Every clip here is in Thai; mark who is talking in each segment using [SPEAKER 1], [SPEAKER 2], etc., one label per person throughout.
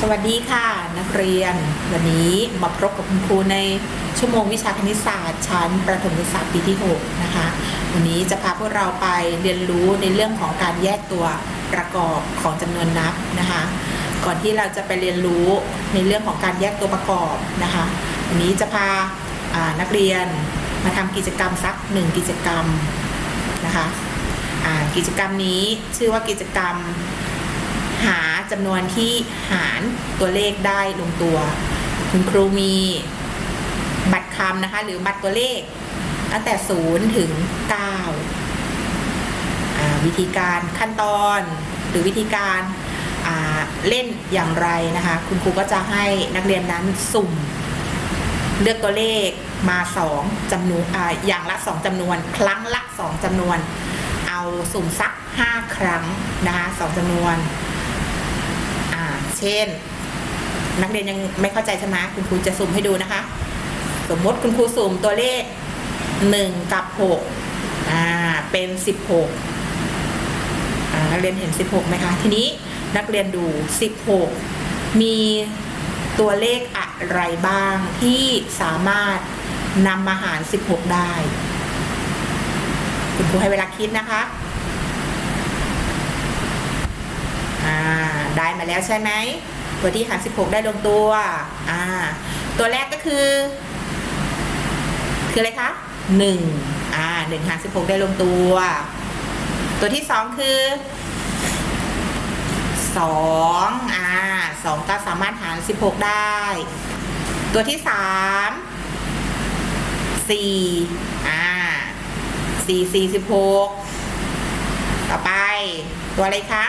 [SPEAKER 1] สวัสดีค่ะนักเรียน วันนี้มาพบกับคุณครูในชั่วโมงวิชาคณิตศาสตร์ ชั้นประถมศึกษาปีที่ 6 นะคะ วันนี้จะพาพวกเราไปเรียนรู้ในเรื่องของการแยกตัวประกอบของจำนวนนับนะคะ ก่อนที่เราจะไปเรียนรู้ในเรื่องของการแยกตัวประกอบนะคะ วันนี้จะพาานักเรียนมาทำกิจกรรมสักหนึ่งกิจกรรมนะคะกิจกรรมนี้ชื่อว่ากิจกรรม หาจำนวนที่หารตัวเลขได้ลงตัว คุณครูมีบัตรคำนะคะ หรือบัตรตัวเลข ตั้งแต่ 0 ถึง9อ่าวิธีการขั้นตอนหรือวิธีการาเล่นอย่างไรนะคะ คุณครูก็จะให้นักเรียนนั้นสุ่ม เลือกตัวเลขมา2จำนวนออย่างละ 2จำนวน ครั้งละ 2จำนวน เอาสุ่มสัก 5 ครั้งนะคะ2จำนวน ช่น นักเรียนยังไม่เข้าใจใช่ไหมคุณครูจะสุ่มให้ดูนะคะ สมมติคุณครูสุ่มตัวเลขหนึ่งกับหกอ่าเป็นสิบหกอ่านักเรียนเห็นสิบหกไหมคะ ทีนี้นักเรียนดูสิบหกมีตัวเลขอะไรบ้างที่สามารถนำมาหารสิบหกได้ คุณครูให้เวลาคิดนะคะ อ่าได้มาแล้วใช่ไหมตัวที่หาร16 ได้ลงตัวอ่าตัวแรกก็คือ คืออะไรคะ1อ่า1หาร16 ได้ลงตัว ตัวที่ 2 คือ2อ่า2ก็สามารถหาร 16 ได้ ตัวที่ 3 4อ่า4 4 16ต่อไปตัวอะไรคะ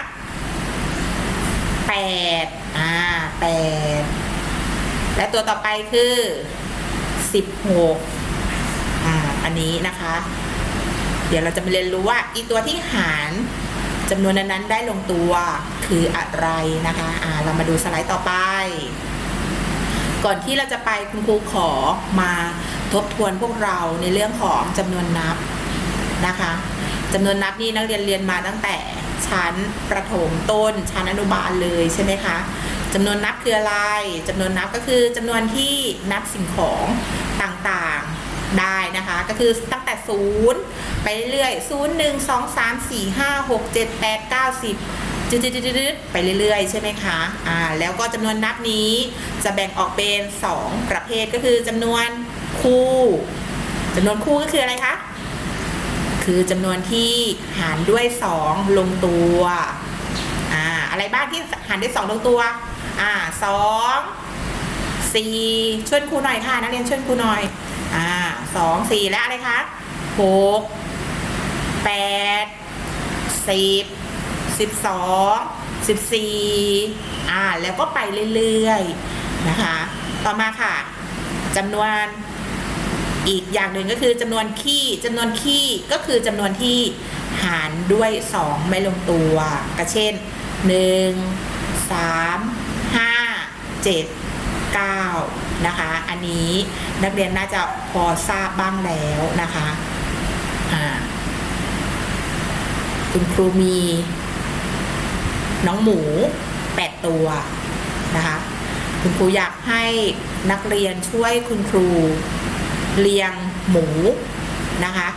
[SPEAKER 1] ดอ่าแปดและตัวต่อไปคือสิบหกอ่าอันนี้นะคะ เดี๋ยวเราจะมาเรียนรู้ว่าอีตัวที่หารจำนวนนั้นๆได้ลงตัวคืออะไรนะคะอ่าเรามาดูสไลด์ต่อไป ก่อนที่เราจะไปคุณครูขอมาทบทวนพวกเราในเรื่องของจำนวนนับ นะคะจำนวนนับนี่นักเรียนเรียนมาตั้งแต่ชั้นประถมต้นชั้นอนุบาลเลยใช่ไหมคะจำนวนนับคืออะไรจำนวนนับก็คือจำนวนที่นับสิ่งของต่างๆได้นะคะ ก็คือตั้งแต่ศูนย์ไปเรื่อยศูนย์หนึ่งสองสามสี่ห้าหกเจ็ดแปดเก้าสิบจืดๆๆๆไปเรื่อยๆ ใช่ไหมคะ อ่า แล้วก็จำนวนนับนี้จะแบ่งออกเป็น 2 ประเภทก็คือจำนวนคู่จำนวนคู่ก็คืออะไรคะ คือจำนวนที่หารด้วย 2 ลงตัวอ่าอะไรบ้างที่หารด้วย 2 ลงตัวอ่าสองสี่ช่วยครูหน่อยค่ะนักเรียนช่วยครูหน่อยอ่าสองสี่และอะไรคะหกแปดสิบสิบสองสิบสี่อ่าแล้วก็ไปเรื่อยๆนะคะ ต่อมาค่ะจำนวน อีกอย่างหนึ่งก็คือจำนวนคี่จำนวนคี่ก็คือจำนวนที่หารด้วย 2 ไม่ลงตัว ก็เช่น 1 3 5 7 9 นะคะ อันนี้นักเรียนน่าจะพอทราบบ้างแล้วนะคะคุณครูมี น้องหมู 8 ตัวนะคะ คุณครูอยากให้นักเรียนช่วยคุณครู เรียงหมูนะคะ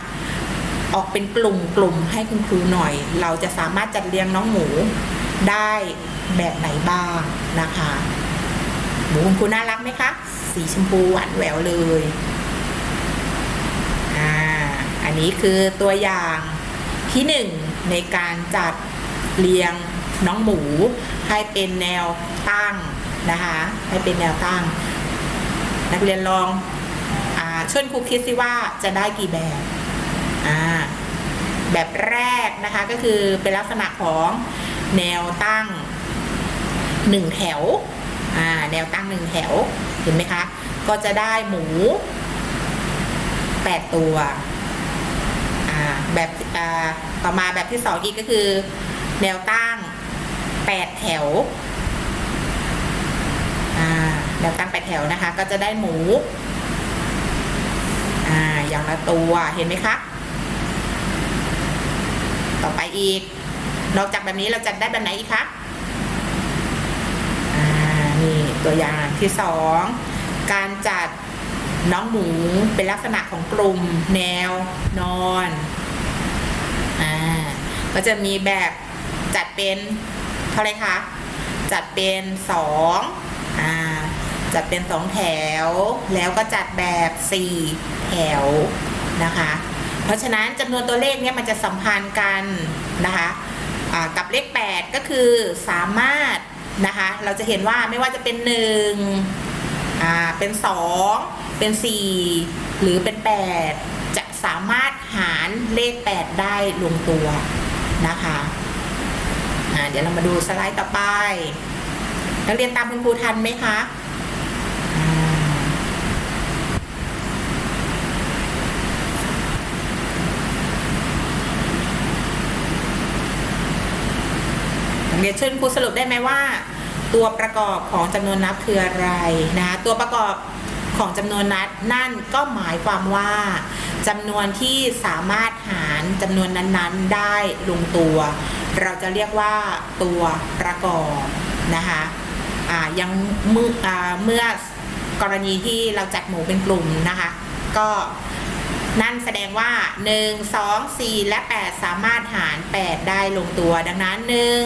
[SPEAKER 1] ออกเป็นกลุ่มกลุ่มให้คุณครูหน่อย เราจะสามารถจัดเรียงน้องหมูได้แบบไหนบ้างนะคะ หมูคุณครูน่ารักไหมคะ สีชมพูหวานแหววเลยอ่าอันนี้คือตัวอย่างที่หนึ่งในการจัดเรียงน้องหมูให้เป็นแนวตั้งนะคะ ให้เป็นแนวตั้ง นักเรียนลอง อ่าช่วยครูคิดสิว่าจะได้กี่แบบอ่าแบบแรกนะคะก็คือเป็นลักษณะของแนวตั้งหนึ่งแถวอ่าแนวตั้งหนึ่งแถวเห็นไหมคะ ก็จะได้หมูแปดตัวอ่าแบบอ่าต่อมาแบบที่สองอีกก็คือ แนวตั้งแปดแถวอ่าแนวตั้งแปดแถวนะคะ ก็จะได้หมู อย่างละตัวเห็นไหมคะ ต่อไปอีก นอกจากแบบนี้เราจะได้แบบไหนอีกคะอ่าตัวอย่างที่สองการจัดน้องหมูเป็นลักษณะของกลุ่มแนวนอนอ่าก็จะมีแบบจัดเป็นเท่าไรคะจัดเป็นสองอ่า จัดเป็นสองแถว แล้วก็จัดแบบสี่แถวนะคะ เพราะฉะนั้นจำนวนตัวเลขเนี่ยมันจะสัมพันธ์กันนะคะอ่ากับเลข 8 ก็คือสามารถนะคะ เราจะเห็นว่าไม่ว่าจะเป็น1อ่าเป็น 2 เป็น 4 หรือเป็น 8 จะสามารถหารเลข 8 ได้ลงตัวนะคะเดี๋ยวเรามาดูสไลด์ต่อไปนักเรียนตามคุณครูทันไหมคะอ่า นัก เรียนช่วยครูสรุปได้ไหมว่า ตัวประกอบของจำนวนนับคืออะไรนะคะตัวประกอบของจำนวนนัดนั่นก็หมายความว่าจำนวนที่สามารถหารจำนวนนั้นๆได้ลงตัว เราจะเรียกว่าตัวประกอบนะคะอ่ายังเมื่ออเมื่อกรณีที่เราจัดหมู่เป็นกลุ่มนะคะ ก็นั่นแสดงว่า 1 2 4 และ 8 สามารถหาร 8 ได้ลงตัว ดังนั้น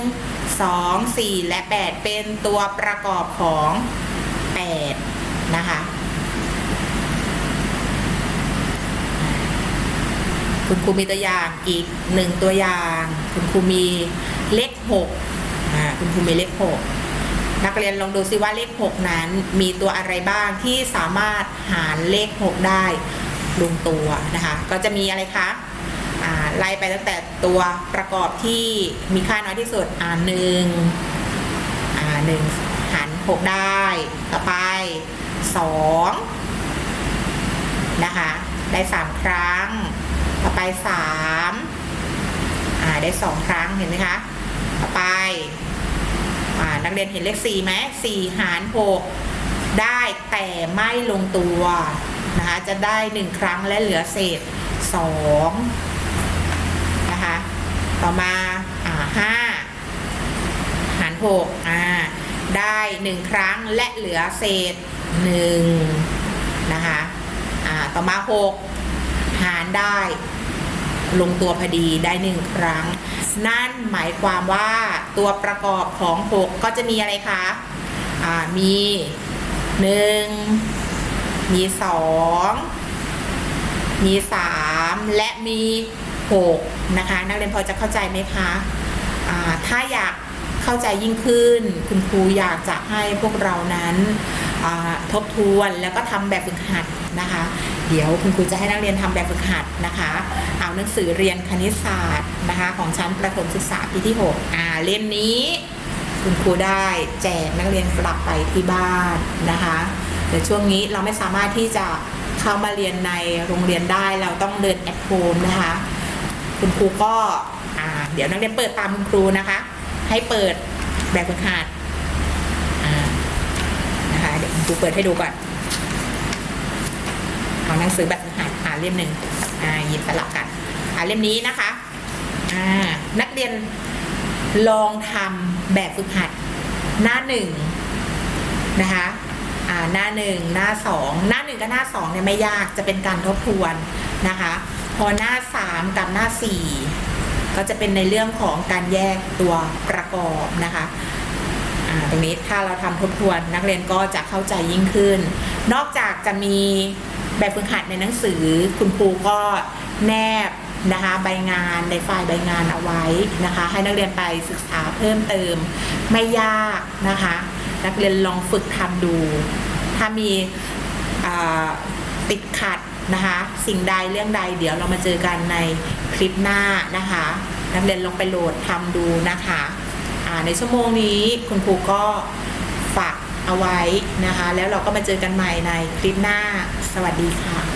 [SPEAKER 1] 1 2 4 และ 8 เป็นตัวประกอบของ 8 นะคะ คุณครูมีตัวอย่างอีกหนึ่งตัวอย่าง คุณครูมีเลข6คุณครูมีเลข 6 นักเรียนลองดูซิว่าเลข 6 นั้นมีตัวอะไรบ้างที่สามารถหารเลข 6 ได้ลงตัวนะคะ ก็จะมีอะไรคะ ไล่ไปตั้งแต่ตัวประกอบที่มีค่าน้อยที่สุดอ่าหนึ่งอ่าหนึ่งหาร6ได้ ต่อไป2นะคะ ได้3ครั้ง ต่อไป3อ่าได้2ครั้งเห็นไหมคะ ต่อไปอ่านักเรียนเห็นเลข4ไหม4หาร6ได้แต่ไม่ลงตัวนะคะ จะได้1ครั้งและเหลือเศษ2นะคะ ต่อมา อ่า5หาร6อ่า ได้1ครั้งและเหลือเศษ1นะคะ อ่า ต่อมา6หารได้ ลงตัวพอดีได้หนึ่งครั้ง นั่นหมายความว่าตัวประกอบของ6ก็จะมีอะไรคะ อ่า มี1มี2มี3และมี 6นะคะ นักเรียนพอจะเข้าใจไหมคะถ้าอยากเข้าใจยิ่งขึ้น คุณครูอยากจะให้พวกเรานั้นทบทวนแล้วก็ทำแบบฝึกหัดนะคะ เดี๋ยวคุณครูจะให้นักเรียนทำแบบฝึกหัดนะคะ เอาหนังสือเรียนคณิตศาสตร์นะคะ ของชั้นประถมศึกษาปีที่6อ่าเล่มนี้คุณครูได้แจกนักเรียนกลับไปที่บ้านนะคะเดี๋ยวช่วงนี้เราไม่สามารถที่จะเข้ามาเรียนในโรงเรียนได้เราต้องเดินแอดโฮมนะคะ คุณครูก็เดี๋ยวนักเรียนเปิดตามคุณครูนะคะ ให้เปิดแบบฝึกหัดนะคะเดี๋ยวคุณครูเปิดให้ดูก่อนเอาหนังสือแบบฝึกหัดอ่านเล่มหนึ่งอ่าหยิบสลับกันอ่านเล่มนี้นะคะอ่านักเรียนลองทำแบบฝึกหัด หน้าหนึ่งนะคะอ่าหน้าหนึ่งหน้าสองหน้าหนึ่งกับหน้าสองเนี่ยไม่ยากจะเป็นการทบทวนนะคะ พอหน้าสามกับหน้าสี่ก็จะเป็นในเรื่องของการแยกตัวประกอบนะคะตรงนี้ถ้าเราทำทบทวนนักเรียนก็จะเข้าใจยิ่งขึ้น นอกจากจะมีแบบฝึกหัดในหนังสือ คุณครูก็แนบนะคะใบงานในไฟล์ใบงานเอาไว้นะคะ ให้นักเรียนไปศึกษาเพิ่มเติม ไม่ยากนะคะ นักเรียนลองฝึกทำดู ถ้ามีติดขัด นะคะ สิ่งใดเรื่องใดเดี๋ยวเรามาเจอกันในคลิปหน้านะคะ นักเรียนลองไปโหลดทำดูนะคะในชั่วโมงนี้คุณครูก็ฝากเอาไว้นะคะ แล้วเราก็มาเจอกันใหม่ในคลิปหน้าสวัสดีค่ะ